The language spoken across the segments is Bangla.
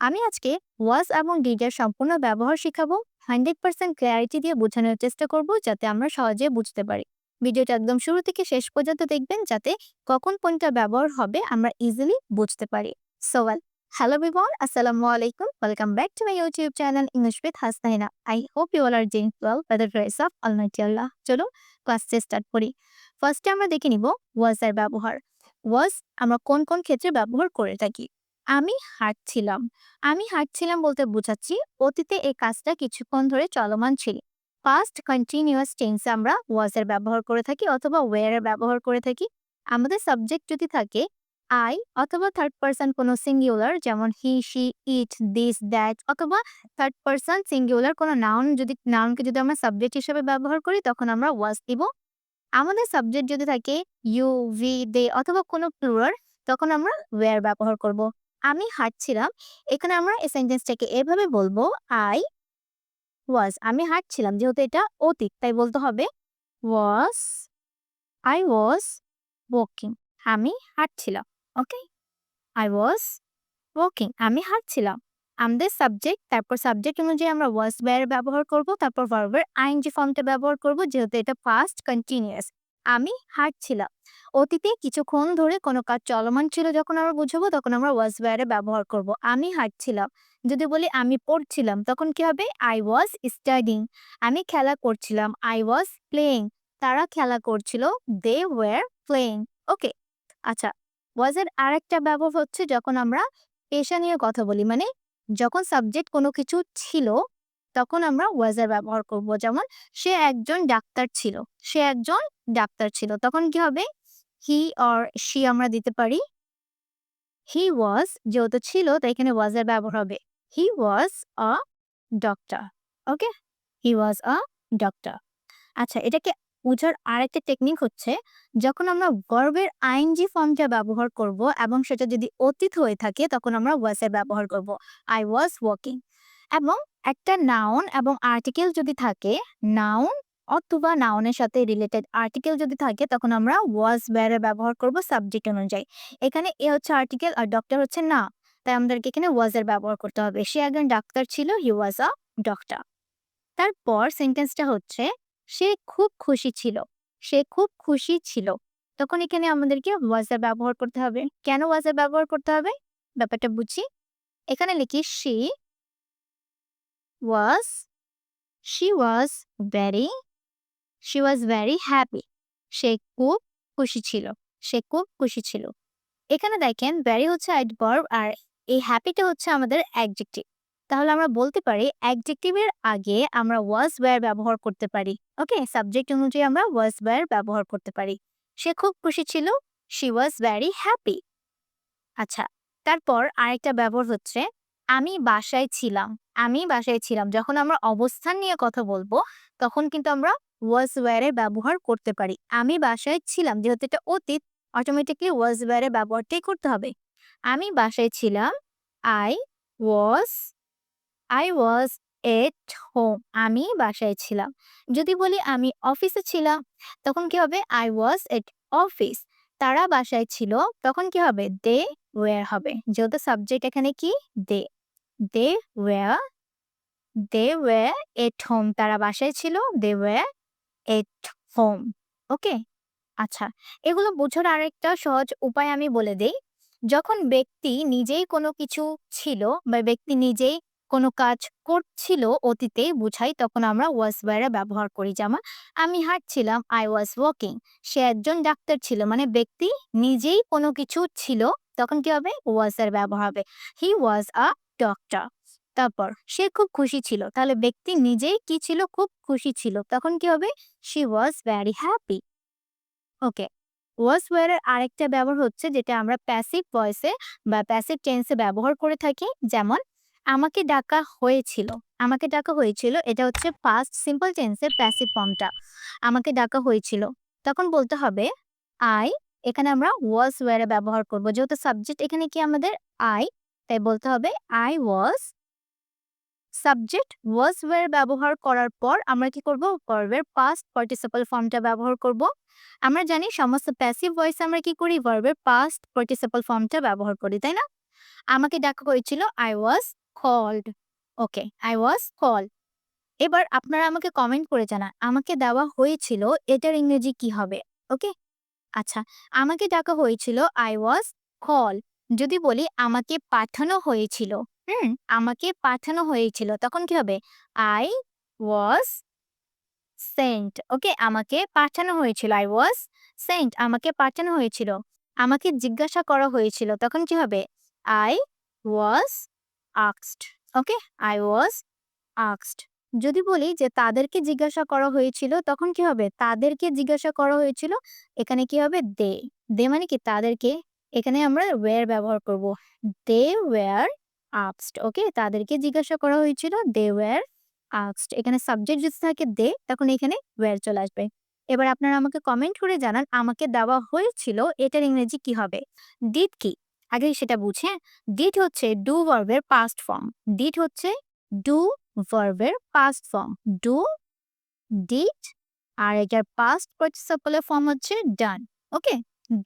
আমি আজকে ওয়াজ এবং ডিডের সম্পূর্ণ ব্যবহার শিখাবো, হান্ড্রেড পার্সেন্ট ক্ল্যারিটি দিয়ে বোঝানোর চেষ্টা করব যাতে আমরা সহজে বুঝতে পারি। ভিডিওটা একদম শুরু থেকে শেষ পর্যন্ত দেখবেন যাতে কখন কোনটা ব্যবহার হবে আমরা ইজিলি বুঝতে পারি। সোয়াল হ্যালো বিবন আসসালামু আলাইকুম welcome back to my YouTube channel English with Hasnaina I hope you all are doing well by the grace of almighty আল্লাহ চলো ক্লাসটা স্টার্ট করি। ফার্স্টে আমরা দেখে নিব ওয়াজ এর ব্যবহার। ওয়াজ আমরা কোন কোন ক্ষেত্রে ব্যবহার করে থাকি? আমি হাঁটছিলাম। আমি হাঁটছিলাম বলতে বোঝাচ্ছি, অতীতে এই কাজটা কিছুক্ষণ ধরে চলমান ছিল। পাস্ট কন্টিনিউয়াস টেন্সে আমরা ওয়াজ এর ব্যবহার করে থাকি অথবা ওয়ার এর ব্যবহার করে থাকি। আমাদের সাবজেক্ট যদি থাকে আই অথবা থার্ড পার্সন কোনো সিঙ্গুলার যেমন he she it this that অথবা থার্ড পার্সন সিঙ্গুলার কোনো নাউন যদি নাউনকে যদি আমরা সাবজেক্ট হিসেবে ব্যবহার করি, তখন আমরা ওয়াজ দিব। আমাদের সাবজেক্ট যদি থাকে ইউ ভি দে অথবা কোনো প্লুরাল তখন আমরা ওয়ার ব্যবহার করব। আমি হাঁটছিলাম। এখানে আমরা এই সেন্টেন্সটাকে এভাবে বলব আই ওয়াজ আমি হাঁটছিলাম, যেহেতু এটা অতীত, তাই বলতে হবে ওয়াজ আই ওয়াজ ওয়াকিং আমি হাঁটছিলাম ওকে আই ওয়াজ ওয়াকিং আমি হাঁটছিলাম। আমাদের সাবজেক্ট তারপর সাবজেক্ট অনুযায়ী আমরা ওয়াজ ব্যবহার করব, তারপর ভার্বের আইনজি ফর্মটা ব্যবহার করব, যেহেতু এটা ফাস্ট কন্টিনিউয়াস আমি হাঁটছিলাম। অতীতে কিছুক্ষণ ধরে কোনো কাজ চলমান ছিল যখন আমরা বুঝাবো, তখন আমরা ওয়াজ ওয়ারে ব্যবহার করব। আমি হাঁটছিলাম। যদি বলি আমি পড়ছিলাম, তখন কি হবে? আই ওয়াজ স্টাডিং আমি খেলা করছিলাম। আই ওয়াজ প্লেইং তারা খেলা করছিল। দে ওয়ার প্লেইং ওকে আচ্ছা ওয়াজের আরেকটা ব্যবহার হচ্ছে যখন আমরা পেশা নিয়ে কথা বলি। মানে যখন সাবজেক্ট কোনো কিছু ছিল তখন আমরা ওয়াজের ব্যবহার করব। যেমন, সে একজন ডাক্তার ছিল, সে একজন ডাক্তার ছিল। তখন কি হবে? হি অর শি আমরা দিতে পারি। হি ওয়াজ যেহেতু ছিল, তাই এখানে ওয়াজের ব্যবহার হবে। He was a doctor, okay? He was a doctor. আচ্ছা এটাকে বোঝার আরেকটা টেকনিক হচ্ছে, যখন আমরা গর্বের আইনজি ফর্মটা ব্যবহার করব এবং সেটা যদি অতীত হয়ে থাকে, তখন আমরা ওয়াজের ব্যবহার করব। I was walking. এবং একটা নাউন এবং আর্টিকেল যদি থাকে নাউন অথবা নাউনের সাথে রিলেটেড আর্টিকেল যদি থাকে, তখন আমরা ওয়াজ ওয়ারের ব্যবহার করব সাবজেক্ট অনুযায়ী। এখানে এ হচ্ছে আর্টিকেল আর ডক্টর হচ্ছে না। তাই আমাদেরকে এখানে ওয়াজের ব্যবহার করতে হবে। সে একজন ডাক্তার ছিল হি ওয়াজ আ ডক্টর তারপর সেন্টেন্সটা হচ্ছে, সে খুব খুশি ছিল। সে খুব খুশি ছিল। তখন এখানে আমাদেরকে ওয়াজার ব্যবহার করতে হবে। কেন ওয়াজার ব্যবহার করতে হবে? ব্যাপারটা বুঝি? এখানে লিখি she was she was very she was very happy সে খুব খুশি ছিল, সে খুব খুশি ছিল। এখানে দেখেন ভেরি হচ্ছে অ্যাডভার্ব আর এই হ্যাপিটা হচ্ছে আমাদের অ্যাডজেক্টিভ তাহলে আমরা বলতে পারি অ্যাডজেক্টিভের আগে আমরা ওয়াজ ওয়্যার ব্যবহার করতে পারি। ওকে সাবজেক্ট অনুযায়ী আমরা ওয়াজ ওয়্যার ব্যবহার করতে পারি। সে খুব খুশি ছিল শি ওয়াজ ভেরি হ্যাপি আচ্ছা তারপর আরেকটা ব্যবহার হচ্ছে আমি বাসায় ছিলাম, আমি বাসায় ছিলাম। যখন আমরা অবস্থান নিয়ে কথা বলব, তখন কিন্তু আমরা ওয়াজ ওয়্যারের ব্যবহার করতে পারি। আমি বাসায় ছিলাম, যেহেতু এটা অতীত অটোমেটিকলি ওয়াজ ওয়্যারের ব্যবহারটাই করতে হবে। আমি বাসায় ছিলাম I was I was at home আমি বাসায় ছিলাম। যদি বলি আমি অফিসে ছিলাম, তখন কি হবে? আই ওয়াজ এট অফিস তারা বাসায় ছিল, তখন কি হবে? দে ওয়ার হবে। যেহেতু সাবজেক্ট এখানে কি? They they were they were at home তারা বাসায় ছিল দে ওয়ার এট হোম ওকে আচ্ছা এগুলো বোঝার আরেকটা সহজ উপায় আমি বলে দেই। যখন ব্যক্তি নিজেই কোনো কিছু ছিল বা ব্যক্তি নিজেই কোনো কাজ করছিল অতীতে বুঝাই, তখন আমরা ওয়াজ ওয়ারে ব্যবহার করি। যেমন, আমি হাঁটছিলাম আই ওয়াজ ওয়াকিং সে একজন ডাক্তার ছিল মানে ব্যক্তি নিজেই কোনো কিছু ছিল, তখন কি হবে? ওয়াজ এর ব্যবহার হবে। হি ওয়াজ আ ডক্টর তারপর সে খুব খুশি ছিল। তাহলে ব্যক্তি নিজেই কি ছিল? খুব খুশি ছিল। তখন কি হবে? She was very happy okay was ওয়ারের আরেকটা ব্যবহার হচ্ছে যেটা আমরা প্যাসিভ ভয়েসে বা প্যাসিভ টেন্সে ব্যবহার করে থাকি। যেমন, আমাকে ডাকা হয়েছিল। আমাকে ডাকা হয়েছিল, এটা হচ্ছে ফার্স্ট সিম্পল টেন্সের প্যাসিভ ফর্মটা আমাকে ডাকা হয়েছিল। তখন বলতে হবে আই এখানে আমরা ওয়াজ ওয়ারে ব্যবহার করব। যেহেতু সাবজেক্ট এখানে কি আমাদের? আই তাই বলতে হবে I was subject was were ব্যবহার করার পর আমরা কি করব? ভার্বের পাস্ট পার্টিসিপাল ফর্মটা ব্যবহার করব। আমরা জানি সমস্ত প্যাসিভ ভয়েস আমরা কি করি? ভার্বের পাস্ট পার্টিসিপাল ফর্মটা ব্যবহার করি, তাই না? আমাকে ডাকা হয়েছিল I was called okay I was called এবার আপনারা আমাকে কমেন্ট করে জানান, আমাকে দেওয়া হয়েছিল, এটার ইংরেজি কি হবে? ওকে আচ্ছা আমাকে ডাকা হয়েছিল আই ওয়াজ কল যদি বলি আমাকে পাঠানো হয়েছিল, হুম? আমাকে পাঠানো হয়েছিল, তখন কি হবে? আই ওয়াজ সেন্ট ওকে আমাকে পাঠানো হয়েছিল আই ওয়াজ সেন্ট আমাকে পাঠানো হয়েছিল। আমাকে জিজ্ঞাসা করা হয়েছিল, তখন কি হবে? আই ওয়াজ আক্সড ওকে আই ওয়াজ আক্সড যদি বলি যে তাদেরকে জিজ্ঞাসা করা হয়েছিল, তখন কি হবে? তাদেরকে জিজ্ঞাসা করা হয়েছিল, এখানে কি হবে? দে দে মানে কি? তাদেরকে এখানে আমরা ওয়ার ব্যবহার করব। দে ওয়ার আক্সড ওকে তাদেরকে জিজ্ঞাসা করা হয়েছিল দে ওয়ার আক্সড এখানে সাবজেক্ট যদি থাকে দে তখন এখানে ওয়ার চলে আসবে। এবার আপনারা আমাকে কমেন্ট করে জানান, আমাকে দেওয়া হয়েছিল, এটার ইংরেজি কি হবে? ডিড কি? আগে সেটা বুঝে। ডিড হচ্ছে ডু ভার্বের পাস্ট ফর্ম ডিড হচ্ছে ডু ভার্বের পাস্ট ফর্ম ডু ডিড আর এটার পাস্ট পার্টিসিপলের ফর্ম হচ্ছে ডান ওকে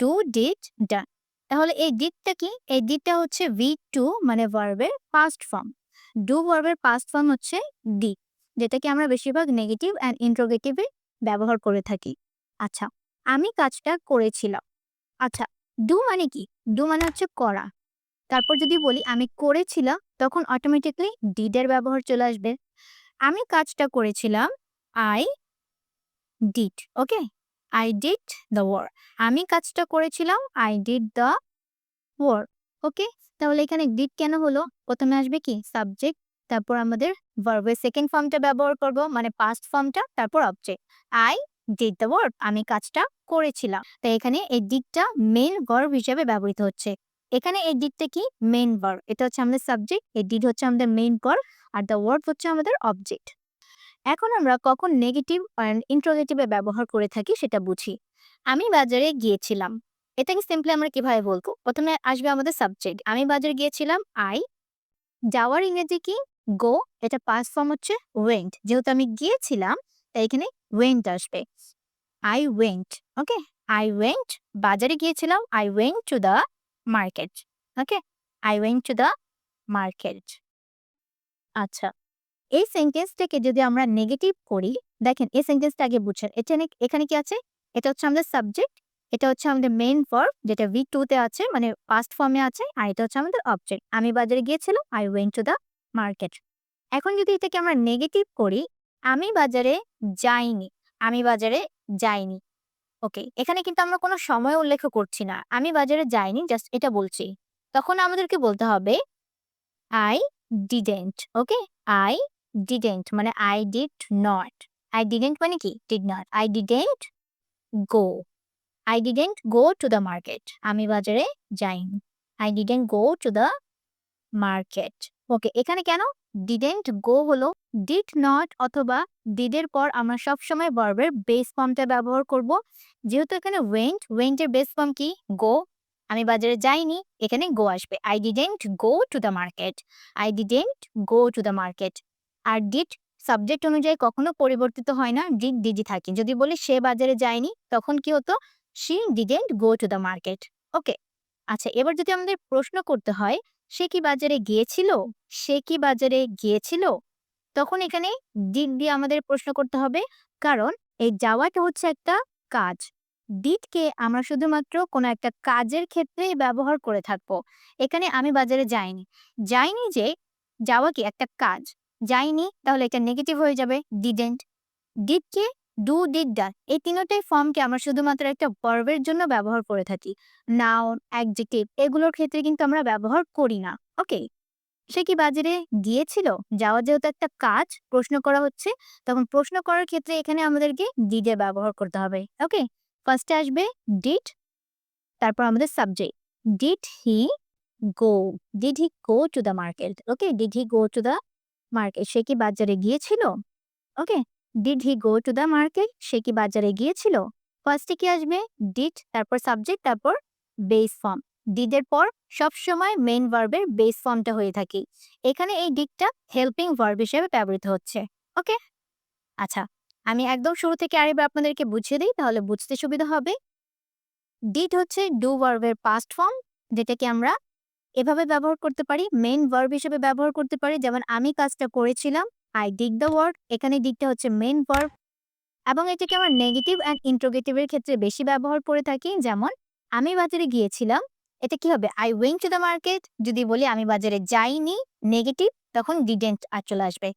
ডু ডিড ডান তাহলে এই ডিডটা কি? এই ডিডটা হচ্ছে ভি টু মানে ভার্বের পাস্ট ফর্ম ডু ভার্বের পাস্ট ফর্ম হচ্ছে ডি যেটাকে আমরা বেশিরভাগ নেগেটিভ অ্যান্ড ইন্ট্রোগেটিভে ব্যবহার করে থাকি। আচ্ছা আমি কাজটা করেছিলাম। আচ্ছা ডু মানে কি? ডু মানে হচ্ছে করা। তারপর যদি বলি আমি করেছিলাম, তখন অটোমেটিকলি ডিডের ব্যবহার চলে আসবে। আমি কাজটা করেছিলাম I did okay I did the work আমি কাজটা করেছিলাম I did the work okay তাহলে এখানে ডিড কেন হলো? প্রথমে আসবে কি? সাবজেক্ট তারপর আমাদের ভার্বের সেকেন্ড ফর্মটা ব্যবহার করব মানে পাস্ট ফর্মটা তারপর object I did the work আমি কাজটা করেছিলাম। তাই এখানে এই ডিডটা মেন ভার্ব হিসেবে ব্যবহৃত হচ্ছে। এখানে এই ডিডটা কি? মেন ভার্ব এটা হচ্ছে আমাদের সাবজেক্ট এই ডিড হচ্ছে আমাদের মেন ভার্ব আর দ্য ওয়ার্ড হচ্ছে আমাদের অবজেক্ট এখন আমরা কখন নেগেটিভ অ্যান্ড ইন্ট্রোগেটিভে ব্যবহার করে থাকি সেটা বুঝি। আমি বাজারে গিয়েছিলাম। এটাকে সিম্পলি আমরা কীভাবে বলব? প্রথমে আসবে আমাদের সাবজেক্ট আমি বাজারে গিয়েছিলাম আই যাওয়ার ইংরেজি কি? গো এটা পাস ফর্ম হচ্ছে ওয়েন্ট যেহেতু আমি গিয়েছিলাম, তাই এখানে ওয়েন্ট আসবে। I went okay I went বাজারে গিয়েছিলাম I went to the market okay I went to the market আচ্ছা এই সেন্টেন্সটাকে যদি আমরা নেগেটিভ করি, দেখেন এই সেন্টেন্সটা আগে বুঝছেন, এটা এখানে কি আছে? এটা হচ্ছে আমাদের সাবজেক্ট এটা হচ্ছে আমাদের মেইন ফর্ম যেটা ভি টুতে আছে মানে পাস্ট ফর্মে আছে, আর এটা হচ্ছে আমাদের অবজেক্ট আমি বাজারে গিয়েছিলাম I went to the market এখন যদি এটাকে আমরা নেগেটিভ করি, আমি বাজারে যাইনি, আমি বাজারে যাইনি। ওকে এখানে কিন্তু আমরা কোনো সময় উল্লেখ করছি না, আমি বাজারে যাইনি জাস্ট এটা বলছি। তখন আমাদেরকে বলতে হবে I didn't okay I didn't মানে I did not I didn't মানে কি? Did not I didn't go I didn't go to the market আমি বাজারে যাইনি। I didn't go to the market okay এখানে কেন? ডিডেন্ট গো হলো ডিড নট অথবা ডিডের পর আমরা সবসময় ভার্বের বেস ফর্মটা ব্যবহার করব। যেহেতু এখানে ওয়েন্ট ওয়েন্টের বেস ফর্ম কি? গো আমি বাজারে যাইনি, এখানে গো আসবে। I didn't go to the market I didn't go to the market R did subject অনুযায়ী কখনো পরিবর্তিত হয় না। ডিড ডিডি থাকে। যদি বলি সে বাজারে যায়নি, তখন কি হতো? She didn't go to the market okay আচ্ছা এবার যদি আমাদের প্রশ্ন করতে হয়, সে কি বাজারে গিয়েছিল? সে কি বাজারে গিয়েছিল? তখন এখানে ডিড দিয়ে আমাদের প্রশ্ন করতে হবে, কারণ এই যাওয়াটা হচ্ছে একটা কাজ। ডিডকে আমরা শুধুমাত্র কোনো একটা কাজের ক্ষেত্রে ব্যবহার করে থাকব। এখানে আমি বাজারে যাইনি। যাইনি যে, যাওয়া কি একটা কাজ? যাইনি তাহলে এটা নেগেটিভ হয়ে যাবে। ডিডেন্ট ডিড কে? ডু ডিড ডান এই তিনটাই ফর্মকে আমরা শুধুমাত্র একটা বর্বের জন্য ব্যবহার করে থাকি। নাউন অ্যাডজেক্টিভ এগুলোর ক্ষেত্রে কিন্তু আমরা ব্যবহার করি না ওকে সে কি বাজারে গিয়েছিল? যাওয়া যেহেতু একটা কাজ, প্রশ্ন করা হচ্ছে, তখন প্রশ্ন করার ক্ষেত্রে এখানে আমাদেরকে ডিডে ব্যবহার করতে হবে ওকে ফার্স্টে আসবে ডিড তারপর আমাদের subject did he go did he go to the market okay did he go to the market, সে কি বাজারে গিয়েছিল? Okay did he go to the market সে কি বাজারে গিয়েছিল? ফার্স্টে কি আসবে? ডিড তারপর সাবজেক্ট তারপর বেস ফর্ম ডিডের পর সবসময় মেইন ভার্বের বেস ফর্মটা হয়ে থাকে। এখানে এই ডিডটা হেল্পিং ভার্ব হিসেবে ব্যবহৃত হচ্ছে। ওকে? আচ্ছা আমি একদম শুরু থেকে আরেকবার আপনাদেরকে বুঝিয়ে দিই, তাহলে বুঝতে সুবিধা হবে। ডিড হচ্ছে ডু ভার্বের পাস্ট ফর্ম যেটাকে আমরা এভাবে ব্যবহার করতে পারি মেইন ভার্ব হিসেবে ব্যবহার করতে পারি, যেমন আমি কাজটা করেছিলাম আই ডিগ দ্য ওয়ার্ক এখানে ডিগটা হচ্ছে মেইন ভার্ব এবং এটাকে আমরা নেগেটিভ অ্যান্ড ইন্ট্রোগেটিভের ক্ষেত্রে বেশি ব্যবহার করে থাকি, যেমন আমি বাজারে গিয়েছিলাম, এটা কি হবে? I went to the market যদি বলি আমি বাজারে যাইনি নেগেটিভ তখন ডিডেন্ট আর চলে আসবে।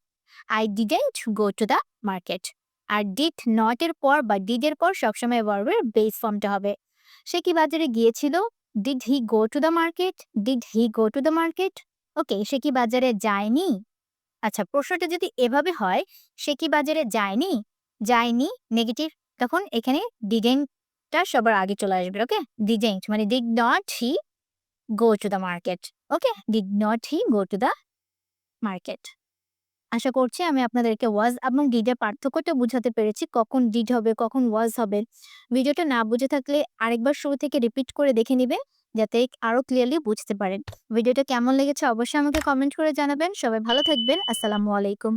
I didn't go to the market R did not এর পর বা ডিড এর পর সবসময় ভার্বের বেস ফর্মটা হবে। সে কি বাজারে গিয়েছিল? Did he go to the market did he go to the market okay সে কি বাজারে যায়নি? আচ্ছা প্রশ্নটা যদি এভাবে হয়, সে কি বাজারে যায়নি? যায়নি নেগেটিভ তখন এখানে ডিডেন্টটা সবার আগে চলে আসবে ওকে ডিডেন্ট মানে did not he go to the market okay did not he go to the market আশা করছি আমি আপনাদেরকে ওয়াজ এবং ডিডের পার্থক্যটা বুঝাতে পেরেছি, কখন ডিড হবে, কখন ওয়াজ হবে। ভিডিওটা না বুঝে থাকলে আরেকবার শুরু থেকে রিপিট করে দেখে নিবে যাতে আরও ক্লিয়ারলি বুঝতে পারেন। ভিডিওটা কেমন লেগেছে অবশ্যই আমাকে কমেন্ট করে জানাবেন। সবাই ভালো থাকবেন। আসসালামু আলাইকুম।